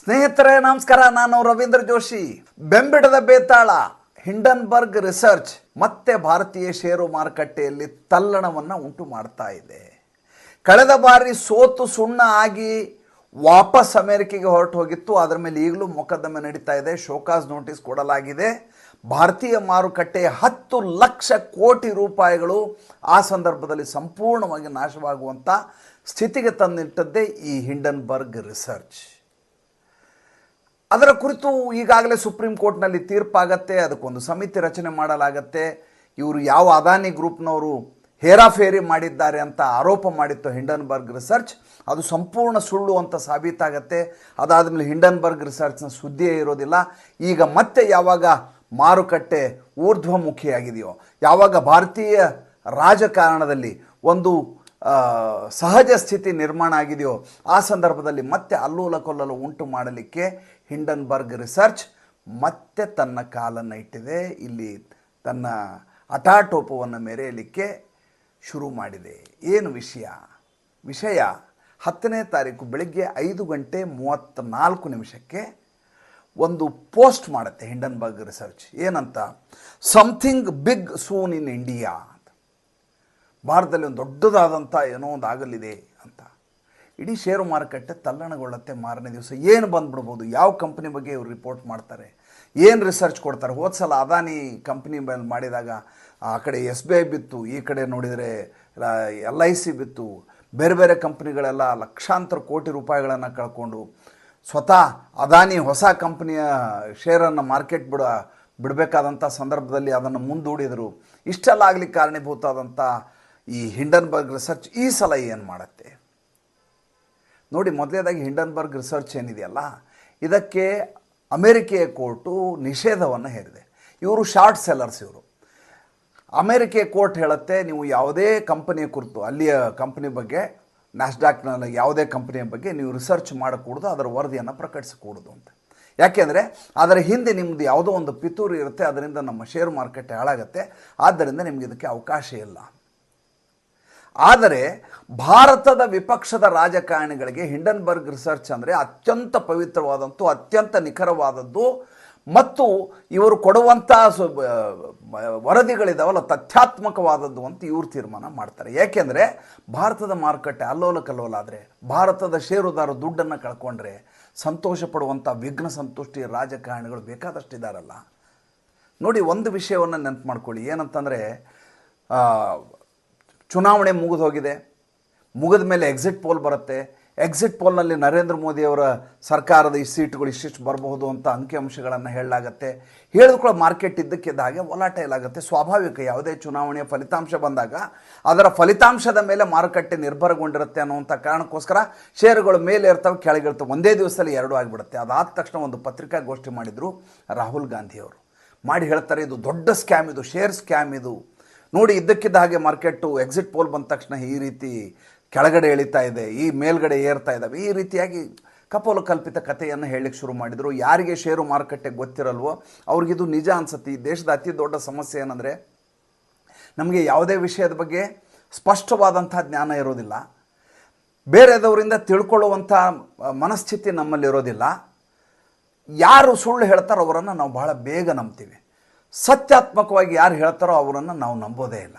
ಸ್ನೇಹಿತರೆ, ನಮಸ್ಕಾರ. ನಾನು ರವೀಂದ್ರ ಜೋಶಿ. ಬೆಂಬಿಡದ ಬೇತಾಳ, ಹಿಂಡನ್ಬರ್ಗ್ ರಿಸರ್ಚ್ ಮತ್ತೆ ಭಾರತೀಯ ಷೇರು ಮಾರುಕಟ್ಟೆಯಲ್ಲಿ ತಲ್ಲಣವನ್ನು ಉಂಟು ಮಾಡ್ತಾ ಇದೆ. ಕಳೆದ ಬಾರಿ ಸೋತು ಸುಣ್ಣ ಆಗಿ ವಾಪಸ್ ಅಮೆರಿಕೆಗೆ ಹೊರಟು ಹೋಗಿತ್ತು ಅದರ ಮೇಲೆ ಈಗಲೂ ಮೊಕದ್ದಮೆ ನಡೀತಾ ಇದೆ. ಶೋಕಾಸ್ ನೋಟಿಸ್ ಕೊಡಲಾಗಿದೆ. ಭಾರತೀಯ ಮಾರುಕಟ್ಟೆ ಹತ್ತು ಲಕ್ಷ ಕೋಟಿ ರೂಪಾಯಿಗಳು ಆ ಸಂದರ್ಭದಲ್ಲಿ ಸಂಪೂರ್ಣವಾಗಿ ನಾಶವಾಗುವಂಥ ಸ್ಥಿತಿಗೆ ತಂದಿಟ್ಟದ್ದೇ ಈ ಹಿಂಡನ್ಬರ್ಗ್ ರಿಸರ್ಚ್. ಅದರ ಕುರಿತು ಈಗಾಗಲೇ ಸುಪ್ರೀಂ ಕೋರ್ಟ್ನಲ್ಲಿ ತೀರ್ಪಾಗತ್ತೆ, ಅದಕ್ಕೊಂದು ಸಮಿತಿ ರಚನೆ ಮಾಡಲಾಗತ್ತೆ. ಇವರು ಯಾವ ಅದಾನಿ ಗ್ರೂಪ್ನವರು ಹೇರಾಫೇರಿ ಮಾಡಿದ್ದಾರೆ ಅಂತ ಆರೋಪ ಮಾಡಿತ್ತು ಹಿಂಡನ್ಬರ್ಗ್ ರಿಸರ್ಚ್. ಅದು ಸಂಪೂರ್ಣ ಸುಳ್ಳು ಅಂತ ಸಾಬೀತಾಗತ್ತೆ. ಅದಾದಮೇಲೆ ಹಿಂಡನ್ಬರ್ಗ್ ರಿಸರ್ಚ್ನ ಸುದ್ದಿಯೇ ಇರೋದಿಲ್ಲ. ಈಗ ಮತ್ತೆ ಯಾವಾಗ ಮಾರುಕಟ್ಟೆ ಊರ್ಧ್ವಮುಖಿಯಾಗಿದೆಯೋ, ಯಾವಾಗ ಭಾರತೀಯ ರಾಜಕಾರಣದಲ್ಲಿ ಒಂದು ಸಹಜ ಸ್ಥಿತಿ ನಿರ್ಮಾಣ ಆಗಿದೆಯೋ, ಆ ಸಂದರ್ಭದಲ್ಲಿ ಮತ್ತೆ ಅಲ್ಲೂಲ ಕೊಲ್ಲಲು ಉಂಟು ಮಾಡಲಿಕ್ಕೆ ಹಿಂಡನ್ಬರ್ಗ್ ರಿಸರ್ಚ್ ಮತ್ತೆ ತನ್ನ ಕಾಲನ್ನು ಇಟ್ಟಿದೆ. ಇಲ್ಲಿ ತನ್ನ ಹಠಾಟೋಪವನ್ನು ಮೆರೆಯಲಿಕ್ಕೆ ಶುರು ಮಾಡಿದೆ. ಏನು ವಿಷಯ? ವಿಷಯ, ಹತ್ತನೇ ತಾರೀಕು ಬೆಳಗ್ಗೆ ಐದು ಗಂಟೆ ಮೂವತ್ತ ನಾಲ್ಕು ನಿಮಿಷಕ್ಕೆ ಒಂದು ಪೋಸ್ಟ್ ಮಾಡುತ್ತೆ ಹಿಂಡನ್ಬರ್ಗ್ ರಿಸರ್ಚ್. ಏನಂತ? Something big soon in India ಭಾರತದಲ್ಲಿ ಒಂದು ದೊಡ್ಡದಾದಂಥ ಏನೋ ಒಂದು ಆಗಲಿದೆ ಅಂತ. ಇಡೀ ಷೇರು ಮಾರುಕಟ್ಟೆ ತಲ್ಲಣಗೊಳ್ಳುತ್ತೆ ಮಾರನೇ ದಿವಸ. ಏನು ಬಂದ್ಬಿಡ್ಬೋದು? ಯಾವ ಕಂಪ್ನಿ ಬಗ್ಗೆ ಇವರು ರಿಪೋರ್ಟ್ ಮಾಡ್ತಾರೆ? ಏನು ರಿಸರ್ಚ್ ಕೊಡ್ತಾರೆ? ಹೋದ ಸಲ ಅದಾನಿ ಕಂಪ್ನಿ ಮೇಲೆ ಮಾಡಿದಾಗ, ಆ ಕಡೆ ಎಸ್ ಬಿ ಐ ಬಿತ್ತು, ಈ ಕಡೆ ನೋಡಿದರೆ ಎಲ್ ಐ ಸಿ ಬಿತ್ತು. ಬೇರೆ ಬೇರೆ ಕಂಪ್ನಿಗಳೆಲ್ಲ ಲಕ್ಷಾಂತರ ಕೋಟಿ ರೂಪಾಯಿಗಳನ್ನು ಕಳ್ಕೊಂಡು, ಸ್ವತಃ ಅದಾನಿ ಹೊಸ ಕಂಪ್ನಿಯ ಶೇರನ್ನು ಮಾರ್ಕೆಟ್ ಬಿಡ, ಬಿಡಬೇಕಾದಂಥ ಸಂದರ್ಭದಲ್ಲಿ ಅದನ್ನು ಮುಂದೂಡಿದರು. ಇಷ್ಟೆಲ್ಲ ಆಗಲಿಕ್ಕೆ ಕಾರಣೀಭೂತಾದಂಥ ಈ ಹಿಂಡನ್ಬರ್ಗ್ ರಿಸರ್ಚ್ ಈ ಸಲ ಏನು ಮಾಡುತ್ತೆ? ನೋಡಿ ಮೊದಲನೇದಾಗಿ ಹಿಂಡನ್ಬರ್ಗ್ ರಿಸರ್ಚ್ ಏನಿದೆಯಲ್ಲ, ಇದಕ್ಕೆ ಅಮೇರಿಕೆಯ ಕೋರ್ಟು ನಿಷೇಧವನ್ನು ಹೇರಿದೆ. ಇವರು ಶಾರ್ಟ್ ಸೆಲ್ಲರ್ಸ್ ಇವರು. ಅಮೇರಿಕೆ ಕೋರ್ಟ್ ಹೇಳುತ್ತೆ, ನೀವು ಯಾವುದೇ ಕಂಪನಿಯ ಕುರಿತು, ಅಲ್ಲಿಯ ಕಂಪನಿ ಬಗ್ಗೆ, ನ್ಯಾಸ್ಡಾಕ್ನಲ್ಲಿ ಯಾವುದೇ ಕಂಪನಿಯ ಬಗ್ಗೆ ನೀವು ರಿಸರ್ಚ್ ಮಾಡಕೂಡ್ದು, ಅದರ ವರದಿಯನ್ನು ಪ್ರಕಟಿಸಕೂಡದು ಅಂತ. ಯಾಕೆಂದರೆ ಅದರ ಹಿಂದೆ ನಿಮ್ಮದು ಯಾವುದೋ ಒಂದು ಪಿತೂರು ಇರುತ್ತೆ, ಅದರಿಂದ ನಮ್ಮ ಶೇರ್ ಮಾರ್ಕೆಟ್ ಹಾಳಾಗುತ್ತೆ, ಆದ್ದರಿಂದ ನಿಮಗೆ ಇದಕ್ಕೆ ಅವಕಾಶ ಇಲ್ಲ ಆದರೆ ಭಾರತದ ವಿಪಕ್ಷದ ರಾಜಕಾರಣಿಗಳಿಗೆ ಹಿಂಡನ್ಬರ್ಗ್ ರಿಸರ್ಚ್ ಅಂದರೆ ಅತ್ಯಂತ ಪವಿತ್ರವಾದಂಥ ಅತ್ಯಂತ ನಿಖರವಾದದ್ದು ಮತ್ತು ಇವರು ಕೊಡುವಂಥ ವರದಿಗಳಿದಾವಲ್ಲ, ತಥ್ಯಾತ್ಮಕವಾದದ್ದು ಅಂತ ಇವರು ತೀರ್ಮಾನ ಮಾಡ್ತಾರೆ. ಏಕೆಂದರೆ ಭಾರತದ ಮಾರುಕಟ್ಟೆ ಅಲ್ಲೋಲ ಕಲ್ಲೋಲ ಆದರೆ ಭಾರತದ ಷೇರುದಾರರು ದುಡ್ಡನ್ನು ಕಳ್ಕೊಂಡ್ರೆ ಸಂತೋಷ ಪಡುವಂಥ ವಿಘ್ನ ಸಂತುಷ್ಟಿ ರಾಜಕಾರಣಿಗಳು ಬೇಕಾದಷ್ಟಿದ್ದಾರಲ್ಲ ನೋಡಿ, ಒಂದು ವಿಷಯವನ್ನು ನೆನಪು ಮಾಡ್ಕೊಳ್ಳಿ. ಏನಂತಂದರೆ ಚುನಾವಣೆ ಮುಗಿದು ಹೋಗಿದೆ. ಮುಗಿದ ಮೇಲೆ ಎಕ್ಸಿಟ್ ಪೋಲ್ ಬರುತ್ತೆ. ಎಕ್ಸಿಟ್ ಪೋಲ್ನಲ್ಲಿ ನರೇಂದ್ರ ಮೋದಿಯವರ ಸರ್ಕಾರದ ಈ ಸೀಟ್ಗಳು ಇಷ್ಟಿಷ್ಟು ಬರಬಹುದು ಅಂತ ಅಂಕಿಅಂಶಗಳನ್ನು ಹೇಳಲಾಗತ್ತೆ. ಹೇಳಿದ ಮಾರ್ಕೆಟ್ ಇದ್ದಕ್ಕಿದ್ದ ಹಾಗೆ ಒಲಾಟೆ ಆಗುತ್ತೆ ಸ್ವಾಭಾವಿಕ ಯಾವುದೇ ಚುನಾವಣೆಯ ಫಲಿತಾಂಶ ಬಂದಾಗ ಅದರ ಫಲಿತಾಂಶದ ಮೇಲೆ ಮಾರುಕಟ್ಟೆ ನಿರ್ಭರಗೊಂಡಿರುತ್ತೆ ಅನ್ನುವಂಥ ಕಾರಣಕ್ಕೋಸ್ಕರ ಷೇರುಗಳು ಮೇಲೆ ಇರ್ತವೆ ಕೆಳಗಿರ್ತವೆ ಒಂದೇ ದಿವಸದಲ್ಲಿ ಎರಡು ಆಗಿಬಿಡುತ್ತೆ. ಅದಾದ ತಕ್ಷಣ ಒಂದು ಪತ್ರಿಕಾಗೋಷ್ಠಿ ಮಾಡಿದರು ರಾಹುಲ್ ಗಾಂಧಿಯವರು ಮಾಡಿ ಹೇಳ್ತಾರೆ, ಇದು ದೊಡ್ಡ ಸ್ಕ್ಯಾಮ್ ಇದು ಶೇರ್ ಸ್ಕ್ಯಾಮ್ ಇದು. ನೋಡಿ ಇದ್ದಕ್ಕಿದ್ದ ಹಾಗೆ ಮಾರ್ಕೆಟು ಎಕ್ಸಿಟ್ ಪೋಲ್ ಬಂದ ತಕ್ಷಣ ಈ ರೀತಿ ಕೆಳಗಡೆ ಎಳಿತಾ ಇದೆ, ಈ ಮೇಲ್ಗಡೆ ಏರ್ತಾ ಇದ್ದಾವೆ ಈ ರೀತಿಯಾಗಿ ಕಪೋಲ ಕಲ್ಪಿತ ಕಥೆಯನ್ನು ಹೇಳಲಿಕ್ಕೆ ಶುರು ಮಾಡಿದರು. ಯಾರಿಗೆ ಷೇರು ಮಾರುಕಟ್ಟೆ ಗೊತ್ತಿರಲ್ವೋ ಅವ್ರಿಗಿದು ನಿಜ ಅನ್ಸುತ್ತೆ. ಈ ದೇಶದ ಅತಿ ದೊಡ್ಡ ಸಮಸ್ಯೆ ಏನಂದರೆ, ನಮಗೆ ಯಾವುದೇ ವಿಷಯದ ಬಗ್ಗೆ ಸ್ಪಷ್ಟವಾದಂಥ ಜ್ಞಾನ ಇರೋದಿಲ್ಲ. ಬೇರೆದವರಿಂದ ತಿಳ್ಕೊಳ್ಳುವಂಥ ಮನಸ್ಥಿತಿ ನಮ್ಮಲ್ಲಿರೋದಿಲ್ಲ. ಯಾರು ಸುಳ್ಳು ಹೇಳ್ತಾರೋ ಅವರನ್ನು ನಾವು ಬಹಳ ಬೇಗ ನಂಬ್ತೀವಿ. ಸತ್ಯಾತ್ಮಕವಾಗಿ ಯಾರು ಹೇಳ್ತಾರೋ ಅವರನ್ನು ನಾವು ನಂಬೋದೇ ಇಲ್ಲ.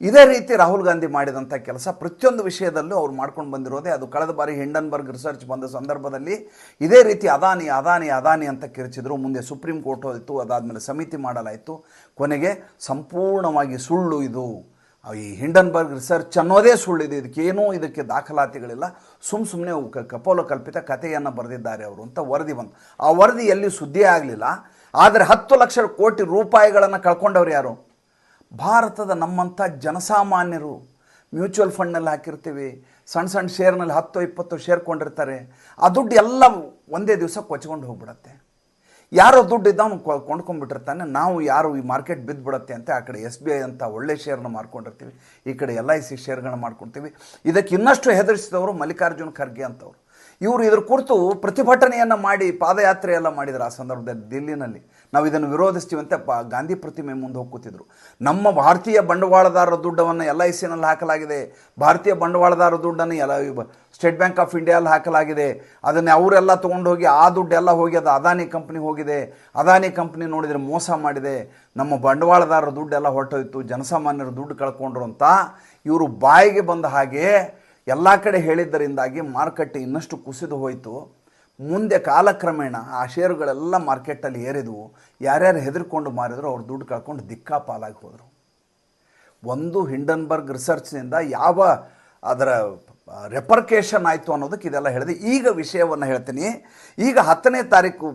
ಇದೇ ರೀತಿ ರಾಹುಲ್ ಗಾಂಧಿ ಮಾಡಿದಂಥ ಕೆಲಸ ಪ್ರತಿಯೊಂದು ವಿಷಯದಲ್ಲೂ ಅವ್ರು ಮಾಡ್ಕೊಂಡು ಬಂದಿರೋದೇ. ಅದು ಕಳೆದ ಬಾರಿ ಹಿಂಡನ್ಬರ್ಗ್ ರಿಸರ್ಚ್ ಬಂದ ಸಂದರ್ಭದಲ್ಲಿ ಇದೇ ರೀತಿ ಅದಾನಿ ಅದಾನಿ ಅದಾನಿ ಅಂತ ಕಿರಿಚಿದ್ರು. ಮುಂದೆ ಸುಪ್ರೀಂ ಕೋರ್ಟ್ ಹೋಯಿತು, ಅದಾದಮೇಲೆ ಸಮಿತಿ ಮಾಡಲಾಯಿತು. ಕೊನೆಗೆ ಸಂಪೂರ್ಣವಾಗಿ ಸುಳ್ಳು ಇದು. ಈ ಹಿಂಡನ್ಬರ್ಗ್ ರಿಸರ್ಚ್ ಅನ್ನೋದೇ ಸುಳ್ಳಿದೆ ಇದಕ್ಕೇನೂ ಇದಕ್ಕೆ ದಾಖಲಾತಿಗಳಿಲ್ಲ. ಸುಮ್ಮ ಸುಮ್ಮನೆ ಕಪೋಲ ಕಲ್ಪಿತ ಕಥೆಯನ್ನು ಬರೆದಿದ್ದಾರೆ ಅವರು ಅಂತ ವರದಿ ಬಂತು. ಆ ವರದಿ ಎಲ್ಲಿ ಸುದ್ದಿಯೇ ಆಗಲಿಲ್ಲ. ಆದರೆ ಹತ್ತು ಲಕ್ಷ ಕೋಟಿ ರೂಪಾಯಿಗಳನ್ನು ಕಳ್ಕೊಂಡವ್ರು ಯಾರು? ಭಾರತದ ನಮ್ಮಂಥ ಜನಸಾಮಾನ್ಯರು. ಮ್ಯೂಚುವಲ್ ಫಂಡ್ನಲ್ಲಿ ಹಾಕಿರ್ತೀವಿ. ಸಣ್ಣ ಸಣ್ಣ ಶೇರ್ನಲ್ಲಿ ಹತ್ತು, ಇಪ್ಪತ್ತು ಶೇರ್ ಕೊಂಡಿರ್ತಾರೆ. ಆ ದುಡ್ಡು ಎಲ್ಲ ಒಂದೇ ದಿವಸ ಕೊಚ್ಕೊಂಡು ಹೋಗ್ಬಿಡತ್ತೆ. ಯಾರೋ ದುಡ್ಡು ಇದ್ದವನು ಕೊಂಡ್ಕೊಂಡ್ಬಿಟ್ಟಿರ್ತಾನೆ. ನಾವು ಯಾರು ಈ ಮಾರ್ಕೆಟ್ ಬಿದ್ದುಬಿಡತ್ತೆ ಅಂತ ಆ ಕಡೆ ಎಸ್ ಬಿ ಐ ಅಂತ ಒಳ್ಳೆ ಶೇರ್ನ ಮಾಡ್ಕೊಂಡಿರ್ತೀವಿ ಈ ಕಡೆ ಎಲ್ ಐ ಸಿ ಶೇರ್ಗಳನ್ನ ಮಾಡ್ಕೊಳ್ತೀವಿ ಇದಕ್ಕೆ ಇನ್ನಷ್ಟು ಹೆದರಿಸಿದವರು ಮಲ್ಲಿಕಾರ್ಜುನ್ ಖರ್ಗೆ ಅಂತವ್ರು. ಇವರು ಇದ್ರ ಕುರಿತು ಪ್ರತಿಭಟನೆಯನ್ನು ಮಾಡಿ ಪಾದಯಾತ್ರೆ ಎಲ್ಲ ಮಾಡಿದ್ರು ಆ ಸಂದರ್ಭದಲ್ಲಿ ದಿಲ್ಲಿನಲ್ಲಿ. ನಾವು ಇದನ್ನು ವಿರೋಧಿಸ್ತೀವಂತೆ ಪ ಗಾಂಧಿ ಪ್ರತಿಮೆ ಮುಂದೆ ಹೋಗುತ್ತಿದ್ರು ನಮ್ಮ ಭಾರತೀಯ ಬಂಡವಾಳದಾರರ ದುಡ್ಡವನ್ನು ಎಲ್ ಐ ಸಿನಲ್ಲಿ ಹಾಕಲಾಗಿದೆ. ಭಾರತೀಯ ಬಂಡವಾಳದಾರರ ದುಡ್ಡನ್ನು ಎಲ್ಲ ಸ್ಟೇಟ್ ಬ್ಯಾಂಕ್ ಆಫ್ ಇಂಡಿಯಲ್ಲಿ ಹಾಕಲಾಗಿದೆ. ಅದನ್ನು ಅವರೆಲ್ಲ ತೊಗೊಂಡು ಹೋಗಿ ಆ ದುಡ್ಡೆಲ್ಲ ಹೋಗಿ ಅದು ಅದಾನಿ ಕಂಪ್ನಿ ಹೋಗಿದೆ. ಅದಾನಿ ಕಂಪ್ನಿ ನೋಡಿದರೆ ಮೋಸ ಮಾಡಿದೆ. ನಮ್ಮ ಬಂಡವಾಳದಾರರ ದುಡ್ಡೆಲ್ಲ ಹೊರಟೋಯ್ತು. ಜನಸಾಮಾನ್ಯರ ದುಡ್ಡು ಕಳ್ಕೊಂಡ್ರು ಅಂತ ಇವರು ಬಾಯಿಗೆ ಬಂದ ಹಾಗೆ ಎಲ್ಲ ಕಡೆ ಹೇಳಿದ್ದರಿಂದಾಗಿ ಮಾರುಕಟ್ಟೆ ಇನ್ನಷ್ಟು ಕುಸಿದು ಹೋಯಿತು. ಮುಂದೆ ಕಾಲಕ್ರಮೇಣ ಆ ಷೇರುಗಳೆಲ್ಲ ಮಾರ್ಕೆಟಲ್ಲಿ ಏರಿದವು. ಯಾರ್ಯಾರು ಹೆದರ್ಕೊಂಡು ಮಾರಿದ್ರು ಅವ್ರು ದುಡ್ಡು ಕಳ್ಕೊಂಡು ದಿಕ್ಕಾಪಾಲಾಗಿ ಹೋದರು. ಒಂದು ಹಿಂಡನ್ಬರ್ಗ್ ರಿಸರ್ಚ್ನಿಂದ ಯಾವ ಅದರ ರೆಪರ್ಕೇಷನ್ ಆಯಿತು ಅನ್ನೋದಕ್ಕೆ ಇದೆಲ್ಲ ಹೇಳಿದೆ. ಈಗ ವಿಷಯವನ್ನು ಹೇಳ್ತೀನಿ. ಈಗ ಹತ್ತನೇ ತಾರೀಕು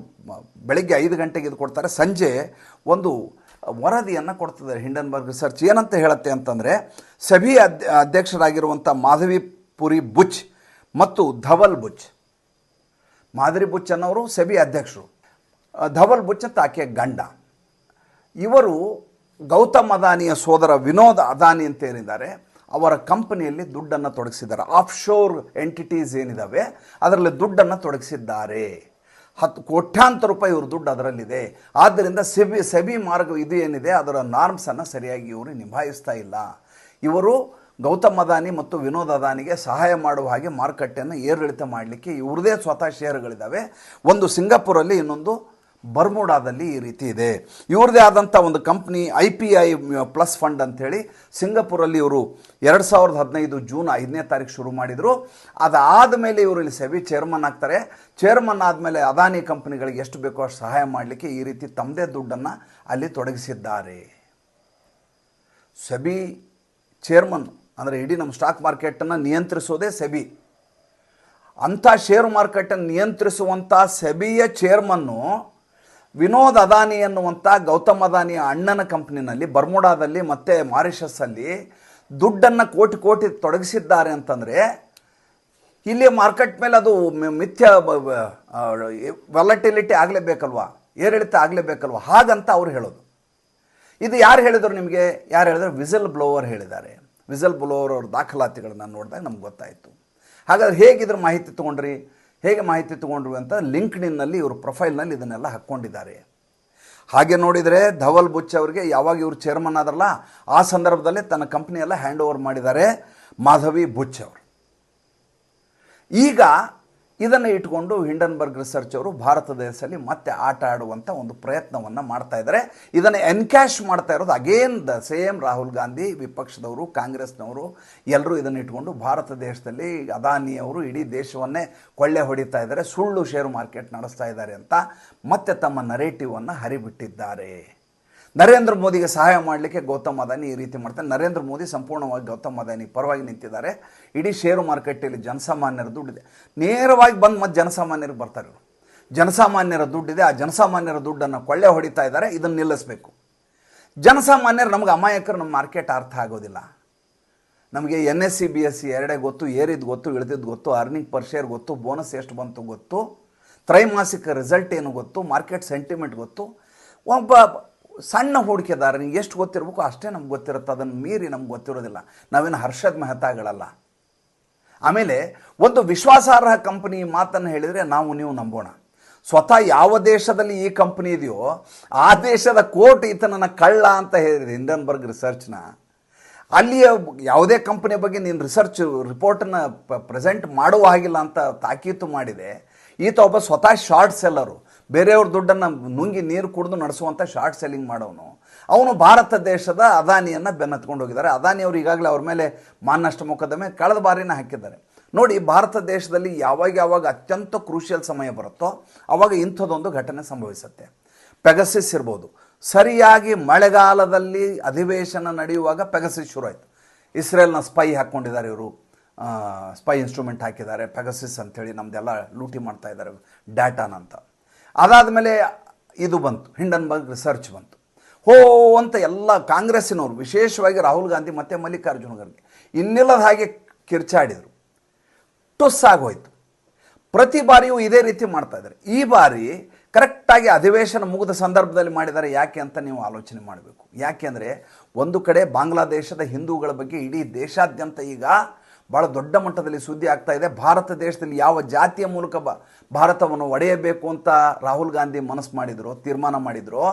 ಬೆಳಗ್ಗೆ ಐದು ಗಂಟೆಗೆ ಇದು ಕೊಡ್ತಾರೆ. ಸಂಜೆ ಒಂದು ವರದಿಯನ್ನು ಕೊಡ್ತಿದ್ದಾರೆ ಹಿಂಡನ್ಬರ್ಗ್ ರಿಸರ್ಚ್ ಏನಂತ ಹೇಳುತ್ತೆ ಅಂತಂದರೆ ಸಭಿ ಅಧ್ಯ ಅಧ್ಯಕ್ಷರಾಗಿರುವಂಥ ಮಾಧವಿ ಪುರಿ ಬುಚ್ ಮತ್ತು ಧವಲ್ ಬುಚ್. ಮಾದರಿ ಬುಚ್ ಅನ್ನೋರು ಸೆಬಿ ಅಧ್ಯಕ್ಷರು. ಧವಲ್ ಬುಚ್ ಅಂತ ಆಕೆ ಗಂಡ. ಇವರು ಗೌತಮ್ ಅದಾನಿಯ ಸೋದರ ವಿನೋದ್ ಅದಾನಿ ಅಂತ ಏನಿದ್ದಾರೆ, ಅವರ ಕಂಪನಿಯಲ್ಲಿ ದುಡ್ಡನ್ನು ತೊಡಗಿಸಿದ್ದಾರೆ. ಆಫ್ ಶೋರ್ ಎಂಟಿಟೀಸ್ ಏನಿದ್ದಾವೆ ಅದರಲ್ಲಿ ದುಡ್ಡನ್ನು ತೊಡಗಿಸಿದ್ದಾರೆ. ಹತ್ತು ಕೋಟ್ಯಾಂತರ ರೂಪಾಯಿ ಇವ್ರ ದುಡ್ಡು ಅದರಲ್ಲಿದೆ. ಆದ್ದರಿಂದ ಸೆಬಿ ಸೆಬಿ ಮಾರ್ಗ ಇದು ಏನಿದೆ, ಅದರ ನಾರ್ಮ್ಸನ್ನು ಸರಿಯಾಗಿ ಇವರು ನಿಭಾಯಿಸ್ತಾ ಇಲ್ಲ. ಇವರು ಗೌತಮ್ ಅದಾನಿ ಮತ್ತು ವಿನೋದ್ ಅದಾನಿಗೆ ಸಹಾಯ ಮಾಡುವ ಹಾಗೆ ಮಾರುಕಟ್ಟೆಯನ್ನು ಏರಿಳಿತ ಮಾಡಲಿಕ್ಕೆ ಇವ್ರದೇ ಸ್ವತಃ ಷೇರುಗಳಿದ್ದಾವೆ ಒಂದು ಸಿಂಗಾಪುರಲ್ಲಿ ಇನ್ನೊಂದು ಬರ್ಮುಡಾದಲ್ಲಿ ಈ ರೀತಿ ಇದೆ. ಇವ್ರದೇ ಆದಂಥ ಒಂದು company I P I plus fund ಅಂಥೇಳಿ ಸಿಂಗಾಪುರಲ್ಲಿ ಇವರು ಎರಡು ಸಾವಿರದ ಹದಿನೈದು ಜೂನ್ ಐದನೇ ತಾರೀಕು ಶುರು ಮಾಡಿದರು. ಅದಾದ ಮೇಲೆ ಇವರು ಇಲ್ಲಿ ಸೆಬಿ ಚೇರ್ಮನ್ ಆಗ್ತಾರೆ. ಚೇರ್ಮನ್ ಆದಮೇಲೆ ಅದಾನಿ ಕಂಪ್ನಿಗಳಿಗೆ ಎಷ್ಟು ಬೇಕೋ ಅಷ್ಟು ಸಹಾಯ ಮಾಡಲಿಕ್ಕೆ ಈ ರೀತಿ ತಮ್ಮದೇ ದುಡ್ಡನ್ನು ಅಲ್ಲಿ ತೊಡಗಿಸಿದ್ದಾರೆ. ಸೆಬಿ ಚೇರ್ಮನ್ ಅಂದರೆ ಇಡೀ ನಮ್ಮ ಸ್ಟಾಕ್ ಮಾರ್ಕೆಟನ್ನು ನಿಯಂತ್ರಿಸೋದೇ ಸೆಬಿ. ಅಂಥ ಷೇರು ಮಾರ್ಕೆಟನ್ನು ನಿಯಂತ್ರಿಸುವಂಥ ಸೆಬಿಯ ಚೇರ್ಮನ್ನು ವಿನೋದ್ ಅದಾನಿ ಅನ್ನುವಂಥ ಗೌತಮ್ ಅದಾನಿ ಅಣ್ಣನ ಕಂಪ್ನಿನಲ್ಲಿ ಬರ್ಮುಡಾದಲ್ಲಿ ಮತ್ತು ಮಾರಿಷಸ್ಸಲ್ಲಿ ದುಡ್ಡನ್ನು ಕೋಟಿ ಕೋಟಿ ತೊಡಗಿಸಿದ್ದಾರೆ ಅಂತಂದರೆ ಇಲ್ಲಿ ಮಾರ್ಕೆಟ್ ಮೇಲೆ ಅದು ಮಿಥ್ಯ ವಾಲಟಿಲಿಟಿ ಆಗಲೇಬೇಕಲ್ವಾ? ಏರಿಳಿತ ಆಗಲೇಬೇಕಲ್ವಾ? ಹಾಗಂತ ಅವ್ರು ಹೇಳೋದು. ಇದು ಯಾರು ಹೇಳಿದರು ನಿಮಗೆ? ಯಾರು ಹೇಳಿದ್ರು? ವಿಸಲ್ ಬ್ಲೋವರ್ ಹೇಳಿದ್ದಾರೆ ವಿಸಲ್ ಬ್ಲೋವರ್ ಅವ್ರ ದಾಖಲಾತಿಗಳನ್ನ ನೋಡಿದಾಗ ನಮ್ಗೆ ಗೊತ್ತಾಯಿತು. ಹಾಗಾದ್ರೆ ಹೇಗಿದ್ರ ಮಾಹಿತಿ ತೊಗೊಂಡ್ರಿ? ಹೇಗೆ ಮಾಹಿತಿ ತೊಗೊಂಡ್ರು ಅಂತ ಲಿಂಕ್ಡಿನ್ನಲ್ಲಿ ಇವರು ಪ್ರೊಫೈಲ್ನಲ್ಲಿ ಇದನ್ನೆಲ್ಲ ಹಾಕ್ಕೊಂಡಿದ್ದಾರೆ. ಹಾಗೆ ನೋಡಿದರೆ ಧವಲ್ ಬುಚ್ ಅವರಿಗೆ ಯಾವಾಗ ಇವರು ಚೇರ್ಮನ್ ಆದ್ರಲ್ಲ, ಆ ಸಂದರ್ಭದಲ್ಲಿ ತನ್ನ ಕಂಪ್ನಿಯೆಲ್ಲ ಹ್ಯಾಂಡ್ ಓವರ್ ಮಾಡಿದ್ದಾರೆ ಮಾಧವಿ ಬುಚ್ ಅವರು. ಈಗ ಇದನ್ನು ಇಟ್ಕೊಂಡು ಹಿಂಡನ್ಬರ್ಗ್ ರಿಸರ್ಚ್ ಅವರು ಭಾರತ ದೇಶದಲ್ಲಿ ಮತ್ತೆ ಆಟ ಆಡುವಂಥ ಒಂದು ಪ್ರಯತ್ನವನ್ನು ಮಾಡ್ತಾ ಇದ್ದಾರೆ. ಇದನ್ನು ಎನ್ಕ್ಯಾಶ್ ಮಾಡ್ತಾ ಇರೋದು again the same Rahul Gandhi, ವಿಪಕ್ಷದವರು, ಕಾಂಗ್ರೆಸ್ನವರು ಎಲ್ಲರೂ ಇದನ್ನು ಇಟ್ಕೊಂಡು ಭಾರತ ದೇಶದಲ್ಲಿ ಅದಾನಿಯವರು ಇಡೀ ದೇಶವನ್ನೇ ಕೊಳ್ಳೆ ಹೊಡಿತಾ ಇದ್ದಾರೆ, ಸುಳ್ಳು ಶೇರು ಮಾರ್ಕೆಟ್ ನಡೆಸ್ತಾ ಇದ್ದಾರೆ ಅಂತ ಮತ್ತೆ ತಮ್ಮ ನರೇಟಿವನ್ನು ಹರಿಬಿಟ್ಟಿದ್ದಾರೆ. ನರೇಂದ್ರ ಮೋದಿಗೆ ಸಹಾಯ ಮಾಡಲಿಕ್ಕೆ ಗೌತಮ್ ಅದಾನಿ ಈ ರೀತಿ ಮಾಡ್ತಾರೆ. ನರೇಂದ್ರ ಮೋದಿ ಸಂಪೂರ್ಣವಾಗಿ ಗೌತಮ್ ಅದಾನಿ ಪರವಾಗಿ ನಿಂತಿದ್ದಾರೆ. ಇಡೀ ಷೇರು ಮಾರುಕಟ್ಟೆಯಲ್ಲಿ ಜನಸಾಮಾನ್ಯರ ದುಡ್ಡಿದೆ ನೇರವಾಗಿ ಬಂದು ಮತ್ತೆ ಜನಸಾಮಾನ್ಯರಿಗೆ ಬರ್ತಾರೆ ಜನಸಾಮಾನ್ಯರ ದುಡ್ಡಿದೆ ಆ ಜನಸಾಮಾನ್ಯರ ದುಡ್ಡನ್ನು ಕೊಳ್ಳೆ ಹೊಡಿತಾ ಇದ್ದಾರೆ. ಇದನ್ನು ನಿಲ್ಲಿಸಬೇಕು. ಜನಸಾಮಾನ್ಯರು ನಮಗೆ ಅಮಾಯಕರು, ನಮ್ಮ ಮಾರ್ಕೆಟ್ ಅರ್ಥ ಆಗೋದಿಲ್ಲ. ನಮಗೆ N S C B S C ಎರಡೇ ಗೊತ್ತು ಏರಿದ್ದು ಗೊತ್ತು ಇಳಿದಿದ್ದು ಗೊತ್ತು ಅರ್ನಿಂಗ್ ಪರ್ ಶೇರ್ ಗೊತ್ತು ಬೋನಸ್ ಎಷ್ಟು ಬಂತು ಗೊತ್ತು, ತ್ರೈಮಾಸಿಕ ರಿಸಲ್ಟ್ ಏನು ಗೊತ್ತು ಮಾರ್ಕೆಟ್ ಸೆಂಟಿಮೆಂಟ್ ಗೊತ್ತು. ಒಬ್ಬ ಸಣ್ಣ ಹೂಡಿಕೆದಾರನಿಗೆ ಎಷ್ಟು ಗೊತ್ತಿರಬೇಕು ಅಷ್ಟೇ ನಮ್ಗೆ ಗೊತ್ತಿರುತ್ತೆ. ಅದನ್ನು ಮೀರಿ ನಮ್ಗೆ ಗೊತ್ತಿರೋದಿಲ್ಲ. ನಾವೇನು ಹರ್ಷದ್ ಮೆಹತಾಗಳಲ್ಲ. ಆಮೇಲೆ ಒಂದು ವಿಶ್ವಾಸಾರ್ಹ ಕಂಪನಿ ಮಾತನ್ನು ಹೇಳಿದರೆ ನಾವು ನೀವು ನಂಬೋಣ. ಸ್ವತಃ ಯಾವ ದೇಶದಲ್ಲಿ ಈ ಕಂಪನಿ ಇದೆಯೋ ಆ ದೇಶದ ಕೋರ್ಟ್ ಈತನನ್ನ ಕಳ್ಳ ಅಂತ ಹೇಳಿದೆ, ಹಿಂಡನ್ಬರ್ಗ್ ರಿಸರ್ಚ್ನ. ಅಲ್ಲಿಯ ಯಾವುದೇ ಕಂಪನಿ ಬಗ್ಗೆ ನೀನು ರಿಸರ್ಚ್ ರಿಪೋರ್ಟನ್ನು ಪ್ರೆಸೆಂಟ್ ಮಾಡುವ ಹಾಗಿಲ್ಲ ಅಂತ ತಾಕೀತು ಮಾಡಿದೆ. ಈತ ಒಬ್ಬ ಸ್ವತಃ ಶಾರ್ಟ್ ಸೆಲ್ಲರು. ಬೇರೆಯವ್ರ ದುಡ್ಡನ್ನು ನುಂಗಿ ನೀರು ಕುಡಿದು ನಡೆಸುವಂಥ ಶಾರ್ಟ್ ಸೆಲ್ಲಿಂಗ್ ಮಾಡೋನು. ಅವನು ಭಾರತ ದೇಶದ ಅದಾನಿಯನ್ನು ಬೆನ್ನತ್ಕೊಂಡು ಹೋಗಿದ್ದಾರೆ. ಅದಾನಿ ಅವರು ಈಗಾಗಲೇ ಅವ್ರ ಮೇಲೆ ಮಾನಷ್ಟ ಮೊಕದ್ದಮೆ ಕಳೆದ ಬಾರಿನ ಹಾಕಿದ್ದಾರೆ. ನೋಡಿ ಭಾರತ ದೇಶದಲ್ಲಿ ಯಾವಾಗ ಯಾವಾಗ ಅತ್ಯಂತ ಕ್ರೂಷಿಯಲ್ ಸಮಯ ಬರುತ್ತೋ ಆವಾಗ ಇಂಥದ್ದೊಂದು ಘಟನೆ ಸಂಭವಿಸುತ್ತೆ. ಪೆಗಸಿಸ್ ಇರ್ಬೋದು. ಸರಿಯಾಗಿ ಮಳೆಗಾಲದಲ್ಲಿ ಅಧಿವೇಶನ ನಡೆಯುವಾಗ ಪೆಗಸಿಸ್ ಶುರು ಆಯಿತು ಇಸ್ರೇಲ್ನ ಸ್ಪೈ ಹಾಕ್ಕೊಂಡಿದ್ದಾರೆ ಇವರು. ಸ್ಪೈ ಇನ್ಸ್ಟ್ರೂಮೆಂಟ್ ಹಾಕಿದ್ದಾರೆ. ಪೆಗಸಿಸ್ ಅಂಥೇಳಿ ನಮ್ಮದೆಲ್ಲ ಲೂಟಿ ಮಾಡ್ತಾ ಇದ್ದಾರೆ. ಡಾಟಾನಂತ ಅದಾದಮೇಲೆ ಇದು ಬಂತು, ಹಿಂಡನ್ಬರ್ಗ್ ರಿಸರ್ಚ್ ಬಂತು. ಹೋ ಅಂತ ಎಲ್ಲ ಕಾಂಗ್ರೆಸ್ಸಿನವರು, ವಿಶೇಷವಾಗಿ ರಾಹುಲ್ ಗಾಂಧಿ ಮತ್ತು ಮಲ್ಲಿಕಾರ್ಜುನ ಖರ್ಗೆ, ಇನ್ನಿಲ್ಲದ ಹಾಗೆ ಕಿರ್ಚಾಡಿದರು. ಟುಸ್ಸಾಗೋಯ್ತು. ಪ್ರತಿ ಬಾರಿಯೂ ಇದೇ ರೀತಿ ಮಾಡ್ತಾ ಇದ್ದಾರೆ. ಈ ಬಾರಿ ಕರೆಕ್ಟಾಗಿ ಅಧಿವೇಶನ ಮುಗಿದ ಸಂದರ್ಭದಲ್ಲಿ ಮಾಡಿದ್ದಾರೆ, ಯಾಕೆ ಅಂತ ನೀವು ಆಲೋಚನೆ ಮಾಡಬೇಕು. ಯಾಕೆಂದರೆ ಒಂದು ಕಡೆ ಬಾಂಗ್ಲಾದೇಶದ ಹಿಂದೂಗಳ ಬಗ್ಗೆ ಇಡೀ ದೇಶಾದ್ಯಂತ ಈಗ ಭಾಳ ದೊಡ್ಡ ಮಟ್ಟದಲ್ಲಿ ಸುದ್ದಿ ಆಗ್ತಾ ಇದೆ. ಭಾರತ ದೇಶದಲ್ಲಿ ಯಾವ ಜಾತಿಯ ಮೂಲಕ ಬ, ಭಾರತವನ್ನು ಒಡೆಯಬೇಕು ಅಂತ ರಾಹುಲ್ ಗಾಂಧಿ ಮನಸ್ಸು ಮಾಡಿದರು, ತೀರ್ಮಾನ ಮಾಡಿದರು.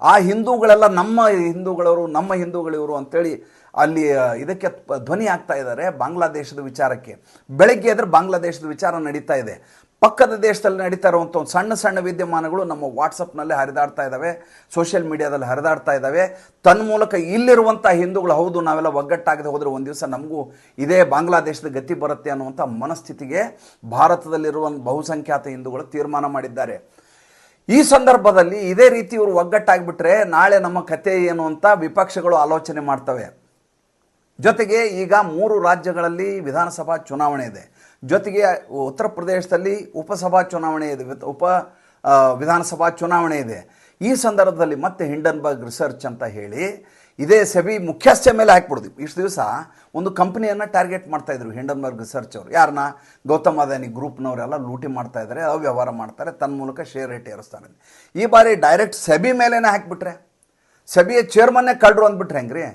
ಆ ಹಿಂದೂಗಳೆಲ್ಲ ನಮ್ಮ ಹಿಂದೂಗಳವರು, ನಮ್ಮ ಹಿಂದೂಗಳಿವರು ಅಂತೇಳಿ ಅಲ್ಲಿ ಇದಕ್ಕೆ ಧ್ವನಿ ಆಗ್ತಾ ಇದ್ದಾರೆ ಬಾಂಗ್ಲಾದೇಶದ ವಿಚಾರಕ್ಕೆ. ಬೆಳಗ್ಗೆ ಎದ್ರೆ ಬಾಂಗ್ಲಾದೇಶದ ವಿಚಾರ ನಡೀತಾ ಇದೆ. ಪಕ್ಕದ ದೇಶದಲ್ಲಿ ನಡೀತಾ ಇರುವಂಥ ಒಂದು ಸಣ್ಣ ಸಣ್ಣ ವಿದ್ಯಮಾನಗಳು ನಮ್ಮ ವಾಟ್ಸಪ್ನಲ್ಲಿ ಹರಿದಾಡ್ತಾ ಇದ್ದಾವೆ ಸೋಷಿಯಲ್ ಮೀಡಿಯಾದಲ್ಲಿ ಹರಿದಾಡ್ತಾ ಇದ್ದಾವೆ ತನ್ಮೂಲಕ ಇಲ್ಲಿರುವಂಥ ಹಿಂದೂಗಳು ಹೌದು, ನಾವೆಲ್ಲ ಒಗ್ಗಟ್ಟಾಗದೆ ಹೋದರೆ ಒಂದು ದಿವಸ ನಮಗೂ ಇದೇ ಬಾಂಗ್ಲಾದೇಶದ ಗತಿ ಬರುತ್ತೆ ಅನ್ನುವಂಥ ಮನಸ್ಥಿತಿಗೆ ಭಾರತದಲ್ಲಿರುವ ಬಹುಸಂಖ್ಯಾತ ಹಿಂದೂಗಳು ತೀರ್ಮಾನ ಮಾಡಿದ್ದಾರೆ. ಈ ಸಂದರ್ಭದಲ್ಲಿ ಇದೇ ರೀತಿ ಇವರು ಒಗ್ಗಟ್ಟಾಗಿಬಿಟ್ರೆ ನಾಳೆ ನಮ್ಮ ಕತೆ ಏನು ಅಂತ ವಿಪಕ್ಷಗಳು ಆಲೋಚನೆ ಮಾಡ್ತವೆ. ಜೊತೆಗೆ ಈಗ ಮೂರು ರಾಜ್ಯಗಳಲ್ಲಿ ವಿಧಾನಸಭಾ ಚುನಾವಣೆ ಇದೆ. ಜೊತೆಗೆ ಉತ್ತರ ಪ್ರದೇಶದಲ್ಲಿ ಉಪಸಭಾ ಚುನಾವಣೆ ಇದೆ ಉಪ ವಿಧಾನಸಭಾ ಚುನಾವಣೆ ಇದೆ. ಈ ಸಂದರ್ಭದಲ್ಲಿ ಮತ್ತೆ ಹಿಂಡನ್ಬರ್ಗ್ ರಿಸರ್ಚ್ ಅಂತ ಹೇಳಿ ಇದೇ ಸೆಬಿ ಮುಖ್ಯಸ್ಥೆ ಮೇಲೆ ಹಾಕ್ಬಿಡ್ದು. ಇಷ್ಟು ದಿವಸ ಒಂದು ಕಂಪ್ನಿಯನ್ನು ಟಾರ್ಗೆಟ್ ಮಾಡ್ತಾ ಇದ್ರು ಹಿಂಡನ್ಬರ್ಗ್ ರಿಸರ್ಚ್ ಅವರು. ಯಾರನ್ನ ಗೌತಮ್ ಅದಾನಿ ಗ್ರೂಪ್ನವರೆಲ್ಲ ಲೂಟಿ ಮಾಡ್ತಾ ಇದ್ದಾರೆ ಅವ್ಯವಹಾರ ಮಾಡ್ತಾರೆ ತನ್ನ ಮೂಲಕ ಶೇರ್ ರೇಟ್ ಏರಿಸ್ತಾರೆ. ಈ ಬಾರಿ ಡೈರೆಕ್ಟ್ ಸೆಬಿ ಮೇಲೇನೆ ಹಾಕ್ಬಿಟ್ರೆ, ಸೆಬಿಯ ಚೇರ್ಮನ್ನೇ ಕಳ್ರು ಅಂದ್ಬಿಟ್ರೆ ಹೆಂಗ್ರಿ?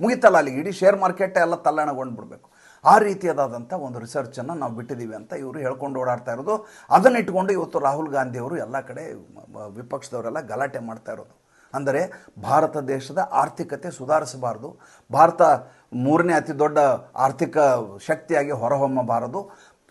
ಮುಗಿತಲ್ಲ ಅಲ್ಲಿ, ಇಡೀ ಶೇರ್ ಮಾರ್ಕೆಟ್ ಎಲ್ಲ ತಲ್ಲಣಗೊಂಡು ಬಿಡಬೇಕು ಆ ರೀತಿಯಾದಂಥ ಒಂದು ರಿಸರ್ಚನ್ನು ನಾವು ಬಿಟ್ಟಿದ್ದೀವಿ ಅಂತ ಇವರು ಹೇಳ್ಕೊಂಡು ಓಡಾಡ್ತಾ ಇರೋದು. ಅದನ್ನು ಇಟ್ಕೊಂಡು ಇವತ್ತು ರಾಹುಲ್ ಗಾಂಧಿಯವರು ಎಲ್ಲ ಕಡೆ ವಿಪಕ್ಷದವರೆಲ್ಲ ಗಲಾಟೆ ಮಾಡ್ತಾ ಇರೋದು. ಅಂದರೆ ಭಾರತ ದೇಶದ ಆರ್ಥಿಕತೆ ಸುಧಾರಿಸಬಾರದು. ಭಾರತ ಮೂರನೇ ಅತಿ ದೊಡ್ಡ ಆರ್ಥಿಕ ಶಕ್ತಿಯಾಗಿ ಹೊರಹೊಮ್ಮಬಾರದು.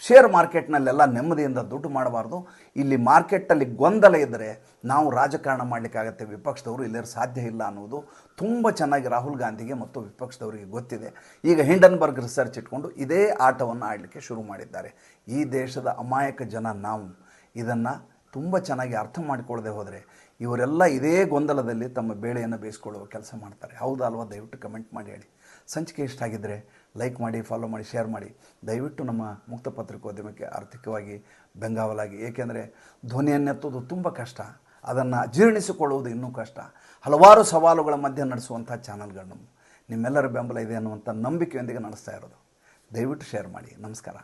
ಶೇರ್ ಮಾರ್ಕೆಟ್ನಲ್ಲೆಲ್ಲ ನೆಮ್ಮದಿಯಿಂದ ದುಡ್ಡು ಮಾಡಬಾರ್ದು. ಇಲ್ಲಿ ಮಾರ್ಕೆಟಲ್ಲಿ ಗೊಂದಲ ಇದ್ದರೆ ನಾವು ರಾಜಕಾರಣ ಮಾಡಲಿಕ್ಕಾಗತ್ತೆ ವಿಪಕ್ಷದವರು ಇಲ್ಲರ ಸಾಧ್ಯ ಇಲ್ಲ ಅನ್ನೋದು ತುಂಬ ಚೆನ್ನಾಗಿ ರಾಹುಲ್ ಗಾಂಧಿಗೆ ಮತ್ತು ವಿಪಕ್ಷದವರಿಗೆ ಗೊತ್ತಿದೆ. ಈಗ ಹಿಂಡನ್ಬರ್ಗ್ ರಿಸರ್ಚ್ ಇಟ್ಕೊಂಡು ಇದೇ ಆಟವನ್ನು ಆಡಲಿಕ್ಕೆ ಶುರು ಮಾಡಿದ್ದಾರೆ. ಈ ದೇಶದ ಅಮಾಯಕ ಜನ ನಾವು. ಇದನ್ನು ತುಂಬ ಚೆನ್ನಾಗಿ ಅರ್ಥ ಮಾಡಿಕೊಳ್ಳದೆ ಹೋದರೆ ಇವರೆಲ್ಲ ಇದೇ ಗೊಂದಲದಲ್ಲಿ ತಮ್ಮ ಬೇಳೆಯನ್ನು ಬೇಯಿಸ್ಕೊಳ್ಳುವ ಕೆಲಸ ಮಾಡ್ತಾರೆ. ಹೌದಾ ಅಲ್ವಾ ದಯವಿಟ್ಟು ಕಮೆಂಟ್ ಮಾಡಿ ಹೇಳಿ. ಸಂಚಿಕೆ ಇಷ್ಟ ಆಗಿದ್ದರೆ ಲೈಕ್ ಮಾಡಿ ಫಾಲೋ ಮಾಡಿ ಶೇರ್ ಮಾಡಿ. ದಯವಿಟ್ಟು ನಮ್ಮ ಮುಕ್ತ ಪತ್ರಿಕೋದ್ಯಮಕ್ಕೆ ಆರ್ಥಿಕವಾಗಿ ಬೆಂಗಾವಲಾಗಿ. ಏಕೆಂದರೆ ಧ್ವನಿಯನ್ನೆತ್ತುವುದು ತುಂಬ ಕಷ್ಟ. ಅದನ್ನು ಜೀರ್ಣಿಸಿಕೊಳ್ಳುವುದು ಇನ್ನೂ ಕಷ್ಟ. ಹಲವಾರು ಸವಾಲುಗಳ ಮಧ್ಯೆ ನಡೆಸುವಂಥ ಚಾನಲ್ಗಳು ನಿಮ್ಮೆಲ್ಲರ ಬೆಂಬಲ ಇದೆ ಅನ್ನುವಂಥ ನಂಬಿಕೆಯೊಂದಿಗೆ ನಡೆಸ್ತಾ ಇರೋದು. ದಯವಿಟ್ಟು ಶೇರ್ ಮಾಡಿ. ನಮಸ್ಕಾರ.